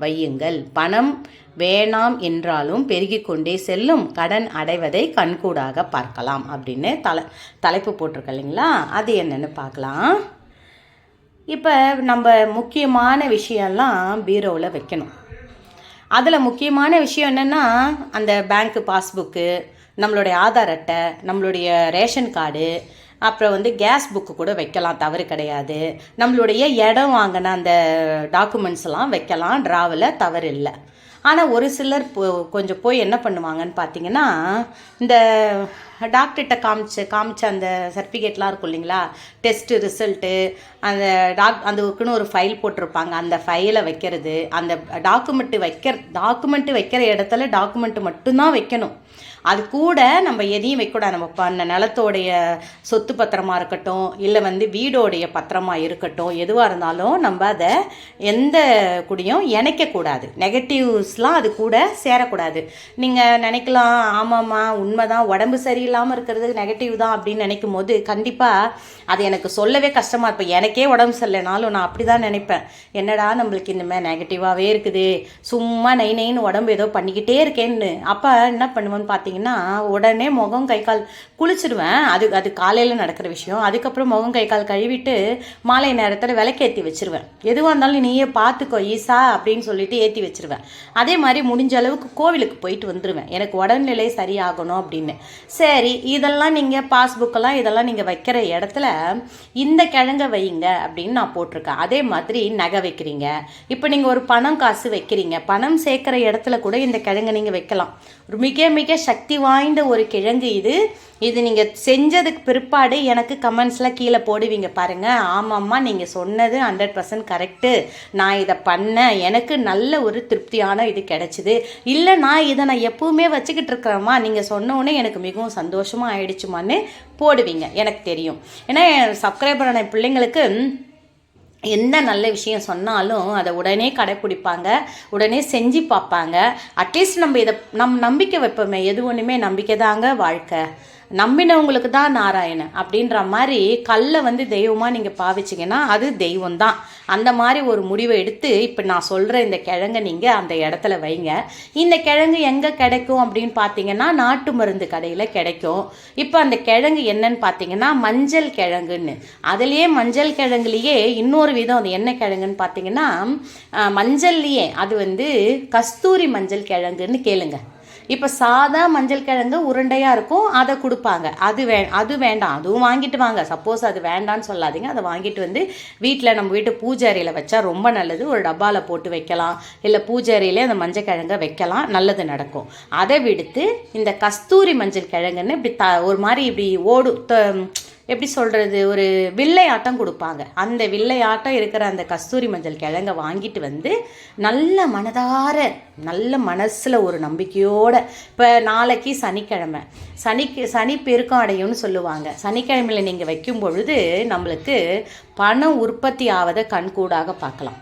வையுங்கள். பணம் வேணாம் என்றாலும் பெருகி கொண்டே செல்லும். கடன் அடைவதை கண்கூடாக பார்க்கலாம். அப்படின்னு தலை தலைப்பு போட்டிருக்க இல்லைங்களா? அது என்னென்னு பார்க்கலாம். இப்போ நம்ம முக்கியமான விஷயம்லாம் பீரோவில் வைக்கணும். அதில் முக்கியமான விஷயம் என்னென்னா அந்த பேங்க்கு பாஸ்புக்கு நம்மளுடைய ஆதார் அட்டை நம்மளுடைய ரேஷன் கார்டு அப்புறம் வந்து கேஸ் புக்கு கூட வைக்கலாம் தவறு கிடையாது. நம்மளுடைய இடம் வாங்கின அந்த டாக்குமெண்ட்ஸ்லாம் வைக்கலாம் ட்ராவில் தவறு இல்லை. ஆனால் ஒரு சிலர் போ கொஞ்சம் போய் என்ன பண்ணுவாங்கன்னு பார்த்தீங்கன்னா இந்த டாக்டர்கிட்ட காமிச்சு காமிச்ச அந்த சர்டிஃபிகேட்லாம் இருக்கும் இல்லைங்களா? டெஸ்ட்டு ரிசல்ட்டு அந்த டாக் அதுக்குன்னு ஒரு ஃபைல் போட்டிருப்பாங்க. அந்த ஃபைலை வைக்கிறது அந்த டாக்குமெண்ட்டு வைக்கிற டாக்குமெண்ட்டு வைக்கிற இடத்துல டாக்குமெண்ட்டு மட்டும்தான் வைக்கணும். அது கூட நம்ம எதையும் வைக்கூடாது நம்ம பண்ண நிலத்தோடைய சொத்து பத்திரமா இருக்கட்டும் இல்லை வந்து வீடோடைய பத்திரமா இருக்கட்டும் எதுவாக இருந்தாலும் நம்ம அதை எந்த கூடயும் இணைக்கக்கூடாது நெகட்டிவ்ஸ்லாம் அது கூட சேரக்கூடாது. நீங்கள் நினைக்கலாம் ஆமாம்மா உண்மைதான் உடம்பு சரி சரியில்லாமல் இருக்கிறது நெகட்டிவ் தான் அப்படின்னு நினைக்கும் போது கண்டிப்பாக அது எனக்கு சொல்லவே கஷ்டமாக இருப்பேன் எனக்கே உடம்பு சரியில்லைனாலும் நான் அப்படி தான் நினைப்பேன். என்னடா நம்மளுக்கு இனிமேல் நெகட்டிவாகவே இருக்குது. சும்மா நை நைன்னு உடம்பு ஏதோ பண்ணிக்கிட்டே இருக்கேன்னு. அப்போ என்ன பண்ணுவேன்னு பார்த்தீங்கன்னா உடனே முகம் கை கால் குளிச்சிடுவேன். அது அது காலையில் நடக்கிற விஷயம். அதுக்கப்புறம் முகம் கை கால் கழுவிட்டு மாலை நேரத்தில் விளக்கேற்றி வச்சிருவேன். எதுவாக இருந்தாலும் நீயே பார்த்துக்கோ ஈஸா அப்படின்னு சொல்லிட்டு ஏற்றி வச்சுருவேன். அதே மாதிரி முடிஞ்ச அளவுக்கு கோவிலுக்கு போயிட்டு வந்துடுவேன் எனக்கு உடல்நிலை சரியாகணும் அப்படின்னு. சரி சரி இதெல்லாம் நீங்கள் பாஸ்புக்கெல்லாம் இதெல்லாம் நீங்கள் வைக்கிற இடத்துல இந்த கிழங்கை வைங்க அப்படின்னு நான் போட்டிருக்கேன். அதே மாதிரி நகை வைக்கிறீங்க. இப்போ நீங்கள் ஒரு பணம் காசு வைக்கிறீங்க. பணம் சேர்க்குற இடத்துல கூட இந்த கிழங்கை நீங்கள் வைக்கலாம். ஒரு மிக மிக சக்தி வாய்ந்த ஒரு கிழங்கு இது. இது நீங்கள் செஞ்சதுக்கு பிற்பாடு எனக்கு கமெண்ட்ஸில் கீழே போடுவீங்க பாருங்கள் ஆமாம்மா நீங்கள் சொன்னது ஹண்ட்ரட் பர்சன்ட் கரெக்டு நான் இதை பண்ணேன். எனக்கு நல்ல ஒரு திருப்தியான இது கிடச்சிது. இல்லை நான் இதை நான் எப்பவுமே வச்சுக்கிட்டு இருக்கிறேம்மா. நீங்கள் சொன்ன உடனே எனக்கு மிகவும் சந்தோஷம். சந்தோஷமாக ஆயிடுச்சுமான்னு போடுவீங்க எனக்கு தெரியும். ஏன்னா சப்ஸ்கிரைபரான பிள்ளைங்களுக்கு எந்த நல்ல விஷயம் சொன்னாலும் அதை உடனே கடைப்பிடிப்பாங்க உடனே செஞ்சு பார்ப்பாங்க. அட்லீஸ்ட் நம்ம இதை நம் நம்பிக்கை வைப்போமே எது ஒன்றுமே நம்பிக்கை தாங்க வாழ்க்கை. நம்பினவங்களுக்கு தான் நாராயணன் அப்படின்ற மாதிரி கல்லை வந்து தெய்வமாக நீங்கள் பாவிச்சிங்கன்னா அது தெய்வம் தான் அந்த மாதிரி ஒரு முடிவை எடுத்து இப்போ நான் சொல்கிற இந்த கிழங்கை நீங்கள் அந்த இடத்துல வைங்க. இந்த கிழங்கு எங்கே கிடைக்கும் அப்படின்னு பார்த்தீங்கன்னா நாட்டு மருந்து கடையில் கிடைக்கும். இப்போ அந்த கிழங்கு என்னன்னு பார்த்தீங்கன்னா மஞ்சள் கிழங்குன்னு. அதுலேயே மஞ்சள் கிழங்குலேயே இன்னொரு விதம் அது என்ன கிழங்குன்னு பார்த்தீங்கன்னா மஞ்சள்லேயே அது வந்து கஸ்தூரி மஞ்சள் கிழங்குன்னு கேளுங்க. இப்போ சாதா மஞ்சள் கிழங்கு உருண்டையாக இருக்கும் அதை கொடுப்பாங்க. அது வே அது வேண்டாம். அதுவும் வாங்கிட்டு வாங்க. சப்போஸ் அது வேண்டான்னு சொல்லாதீங்க. அதை வாங்கிட்டு வந்து வீட்டில் நம்ம வீட்டு பூஜை அறையில் வச்சா ரொம்ப நல்லது. ஒரு டப்பாவில் போட்டு வைக்கலாம். இல்லை பூஜை அறையிலே அந்த மஞ்சள் கிழங்கை வைக்கலாம். நல்லது நடக்கும். அதை விடுத்து இந்த கஸ்தூரி மஞ்சள் கிழங்குன்னு இப்படி த ஒரு மாதிரி இப்படி ஓடு த எப்படி சொல்கிறது ஒரு வில்லை ஆட்டம் கொடுப்பாங்க. அந்த வில்லை ஆட்டம் இருக்கிற அந்த கஸ்தூரி மஞ்சள் கிழங்க வாங்கிட்டு வந்து நல்ல மனதார நல்ல மனசில் ஒரு நம்பிக்கையோட இப்போ நாளைக்கு சனிக்கிழமை. சனிக்கு சனி பெருக்கம் அடையும்னு சொல்லுவாங்க. சனிக்கிழமையில் நீங்கள் வைக்கும் பொழுது நம்மளுக்கு பணம் உற்பத்தி ஆவதை கண்கூடாக பார்க்கலாம்.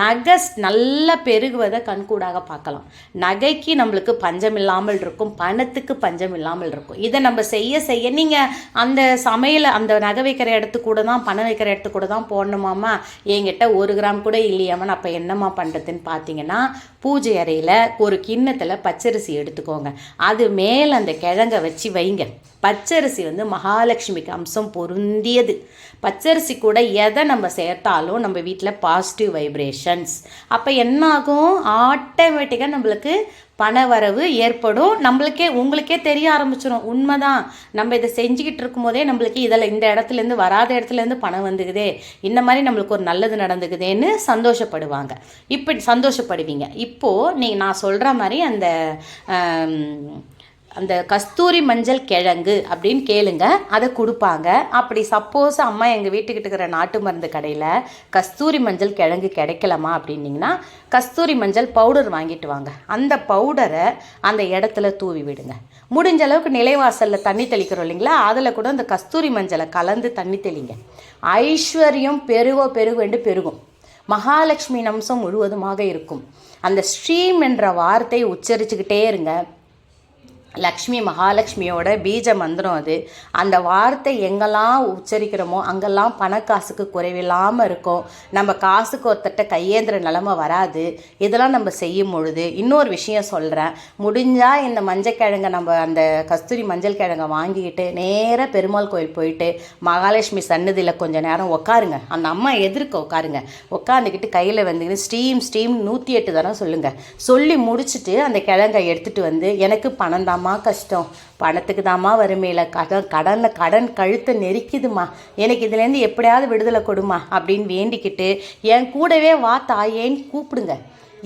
நகை நல்லா பெருகுவதை கண்கூடாக பார்க்கலாம். நகைக்கு நம்மளுக்கு பஞ்சம் இல்லாமல் இருக்கும் பணத்துக்கு பஞ்சம் இல்லாமல் இருக்கும். இதை நம்ம செய்ய செய்ய நீங்கள் அந்த சமையல் அந்த நகை வைக்கிற இடத்துக்கு கூட தான் பணம் வைக்கிற இடத்துக்கு கூட தான் போடணுமாம்மா? என்கிட்ட ஒரு கிராம் கூட இல்லையாம நான் அப்போ என்னம்மா பண்ணுறதுன்னு பார்த்தீங்கன்னா பூஜை அறையில் ஒரு கிண்ணத்தில் பச்சரிசி எடுத்துக்கோங்க. அது மேலே அந்த கிழங்கை வச்சு வைங்க. பச்சரிசி வந்து மகாலட்சுமிக்கு அம்சம் பொருந்தியது. பச்சரிசி கூட எதை நம்ம சேர்த்தாலும் நம்ம வீட்டில் பாசிட்டிவ் வைப்ரேஷன்ஸ் அப்போ என்ன ஆகும் ஆட்டோமேட்டிக்காக நம்மளுக்கு பண வரவு ஏற்படும். நம்மளுக்கே உங்களுக்கே தெரிய ஆரம்பிச்சிடும் உண்மைதான். நம்ம இதை செஞ்சுக்கிட்டு இருக்கும்போதே நம்மளுக்கு இதில் இந்த இடத்துலேருந்து வராத இடத்துலேருந்து பணம் வந்துக்குதே. இந்த மாதிரி நம்மளுக்கு ஒரு நல்லது நடந்துக்குதேன்னு சந்தோஷப்படுவாங்க. இப்படி சந்தோஷப்படுவீங்க. இப்போது நீ நான் சொல்கிற மாதிரி அந்த அந்த கஸ்தூரி மஞ்சள் கிழங்கு அப்படின்னு கேளுங்க அதை கொடுப்பாங்க. அப்படி சப்போஸ் அம்மா எங்கள் வீட்டுக்கிட்ட இருக்கிற நாட்டு மருந்து கடையில் கஸ்தூரி மஞ்சள் கிழங்கு கிடைக்கலமா அப்படின்னிங்கன்னா கஸ்தூரி மஞ்சள் பவுடர் வாங்கிட்டு வாங்க. அந்த பவுடரை அந்த இடத்துல தூவி விடுங்க. முடிஞ்ச அளவுக்கு நிலைவாசலில் தண்ணி தெளிக்கிறோம் இல்லைங்களா? அதில் கூட அந்த கஸ்தூரி மஞ்சளை கலந்து தண்ணி தெளிங்க. ஐஸ்வர்யம் பெருகோ பெருகென்று பெருகும். மகாலட்சுமி அம்சம் முழுவதுமாக இருக்கும். அந்த ஸ்ரீம் என்ற வார்த்தையை உச்சரிச்சுக்கிட்டே இருங்க. லக்ஷ்மி மகாலட்சுமியோட பீஜ மந்திரம் அது. அந்த வார்த்தை எங்கெல்லாம் உச்சரிக்கிறோமோ அங்கெல்லாம் பணக்காசுக்கு குறைவில்லாமல் இருக்கும். நம்ம காசுக்கு ஒருத்தட்ட கையேந்திர நிலமை வராது. இதெல்லாம் நம்ம செய்யும் பொழுது இன்னொரு விஷயம் சொல்கிறேன் முடிஞ்சால் இந்த மஞ்சள் கிழங்கை நம்ம அந்த கஸ்தூரி மஞ்சள் கிழங்கை வாங்கிக்கிட்டு நேராக பெருமாள் கோயில் போயிட்டு மகாலட்சுமி சன்னதியில் கொஞ்சம் நேரம் உட்காருங்க அந்த அம்மா எதிர்க்க உட்காருங்க உட்காந்துக்கிட்டு கையில் வந்து ஸ்டீம் ஸ்டீம் நூற்றி எட்டு தரம் சொல்லுங்கள் சொல்லி முடிச்சுட்டு அந்த கிழங்கை எடுத்துகிட்டு வந்து எனக்கு பணம் தாம்மா கஷ்டம். பணத்துக்கு தாம்மா வறுமையில் கடன் கடனில் கடன் கழுத்தை நெரிக்குதுமா எனக்கு இதுலேருந்து எப்படியாவது விடுதலை கொடுமா அப்படின்னு வேண்டிக்கிட்டு என் கூடவே வா தாயேன்னு கூப்பிடுங்க.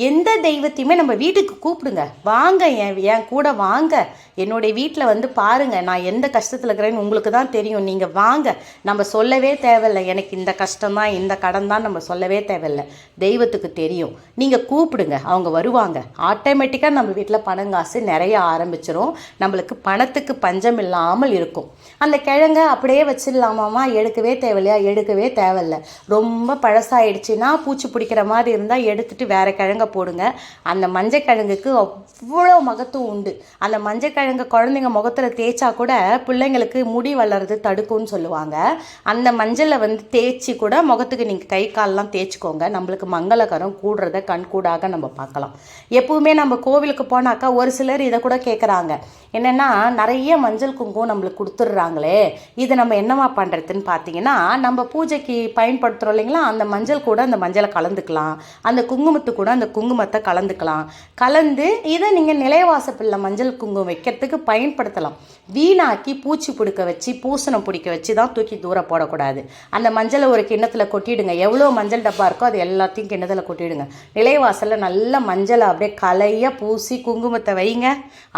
எந்த தெய்வத்தையுமே நம்ம வீட்டுக்கு கூப்பிடுங்க. வாங்க என் என் கூட வாங்க. என்னுடைய வீட்டில் வந்து பாருங்கள் நான் எந்த கஷ்டத்தில் இருக்கிறேன்னு உங்களுக்கு தான் தெரியும். நீங்கள் வாங்க. நம்ம சொல்லவே தேவையில்லை. எனக்கு இந்த கஷ்டம் தான் இந்த கடன் தான் நம்ம சொல்லவே தேவையில்லை. தெய்வத்துக்கு தெரியும். நீங்கள் கூப்பிடுங்க. அவங்க வருவாங்க. ஆட்டோமேட்டிக்காக நம்ம வீட்டில் பணம் காசு நிறைய ஆரம்பிச்சிரும். நம்மளுக்கு பணத்துக்கு பஞ்சம் இல்லாமல் இருக்கும். அந்த கிழங்க அப்படியே வச்சிடலாமாம்மா? எடுக்கவே தேவையில்லையா? எடுக்கவே தேவையில்லை. ரொம்ப பழசாயிடுச்சுன்னா பூச்சி பிடிக்கிற மாதிரி இருந்தால் எடுத்துகிட்டு வேறு கிழங்க போடுங்க. அந்த மஞ்சள் கிழங்குக்கு அவ்வளோ மகத்துவம் உண்டு. அந்த மஞ்சக்கிழங்கு குழந்தைங்க முகத்தில் தேய்ச்சா கூட பிள்ளைங்களுக்கு முடி வளர்றது தடுக்கும்னு சொல்லுவாங்க. அந்த மஞ்சளை வந்து தேய்ச்சி கூட முகத்துக்கு நீங்கள் கை கால்லாம் தேய்ச்சிக்கோங்க. நம்மளுக்கு மங்களகரம் கூடுறத கண்கூடாக நம்ம பார்க்கலாம். எப்பவுமே நம்ம கோவிலுக்கு போனாக்கா ஒரு சிலர் இதை கூட கேட்குறாங்க என்னென்னா நிறைய மஞ்சள் குங்குமம் நம்மளுக்கு கொடுத்துட்றாங்களே. இதை நம்ம என்னவா பண்ணுறதுன்னு பார்த்தீங்கன்னா நம்ம பூஜைக்கு பயன்படுத்துகிறோம் இல்லைங்களா? அந்த மஞ்சள் கூட அந்த மஞ்சளை கலந்துக்கலாம். அந்த குங்குமத்து கூட அந்த குங்குமத்தை கலந்துக்கலாம். கலந்து இதை நீங்கள் நிலைவாசப்பில் மஞ்சள் குங்குமம் வைக்கிறதுக்கு பயன்படுத்தலாம். வீணாக்கி பூச்சி பிடிக்க வச்சு பூசணம் பிடிக்க வச்சு தான் தூக்கி தூரம் போடக்கூடாது. அந்த மஞ்சளை ஒரு கிண்ணத்தில் கொட்டிடுங்க. எவ்வளோ மஞ்சள் டப்பா இருக்கோ அது எல்லாத்தையும் கிண்ணத்தில் கொட்டிடுங்க. நிலைவாசலில் நல்ல மஞ்சளை அப்படியே கலையாக பூசி குங்குமத்தை வைங்க.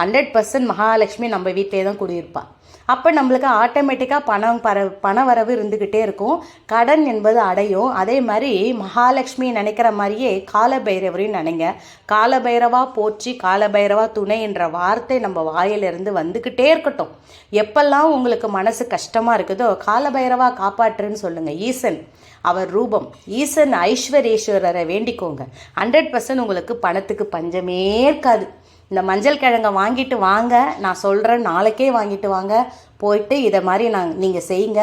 ஹண்ட்ரட் பர்சன்ட் மகாலட்சுமி நம்ம வீட்டிலே தான் குடியிருப்பாள் அப்போ நம்மளுக்கு ஆட்டோமேட்டிக்காக பணம் பர பண வரவு இருந்துக்கிட்டே இருக்கும். கடன் என்பது அடையும். அதே மாதிரி மகாலட்சுமி நினைக்கிற மாதிரியே காலபைரவரையும் நினைங்க. காலபைரவா போற்றி காலபைரவா துணை என்ற வார்த்தை நம்ம வாயிலிருந்து வந்துக்கிட்டே இருக்கட்டும். எப்பெல்லாம் உங்களுக்கு மனசு கஷ்டமாக இருக்குதோ காலபைரவா காப்பாற்றுன்னு சொல்லுங்கள் ஈசன் அவர் ரூபம். ஈசன் ஐஸ்வரேஸ்வரரை வேண்டிக்கோங்க. ஹண்ட்ரட் பர்சன்ட் உங்களுக்கு பணத்துக்கு பஞ்சமே இருக்காது. இந்த மஞ்சள் கிழங்கை வாங்கிட்டு வாங்க. நான் சொல்கிறேன் நாளைக்கே வாங்கிட்டு வாங்க. போயிட்டு இதை மாதிரி நாங்கள் நீங்கள் செய்யுங்க.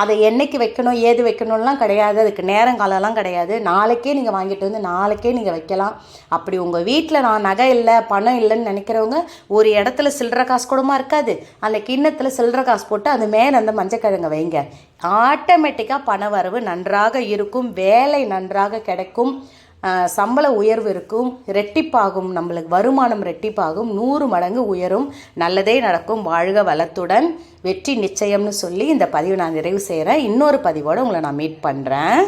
அதை என்றைக்கு வைக்கணும் ஏது வைக்கணும்லாம் கிடையாது. அதுக்கு நேரங்காலம்லாம் கிடையாது. நாளைக்கே நீங்கள் வாங்கிட்டு வந்து நாளைக்கே நீங்கள் வைக்கலாம். அப்படி உங்கள் வீட்டில் நான் நகை இல்லை பணம் இல்லைன்னு நினைக்கிறவங்க ஒரு இடத்துல சில்லற காசு கூடமாக இருக்காது. அந்த கிண்ணத்தில் சில்லற காசு போட்டு அது மேலே அந்த மஞ்சக்கிழங்கை வைங்க. ஆட்டோமேட்டிக்காக பண வரவு நன்றாக இருக்கும். வேலை நன்றாக கிடைக்கும். சம்பள உயர்வு இருக்கும் ரெட்டிப்பாகும் நம்மளுக்கு வருமானம் ரெட்டிப்பாகும் நூறு மடங்கு உயரும் நல்லதே நடக்கும் வாழ்க வளத்துடன். வெற்றி நிச்சயம்னு சொல்லி இந்த பதிவை நான் நிறைவு செய்கிறேன் இன்னொரு பதிவோடு உங்களை நான் மீட் பண்ணுறேன்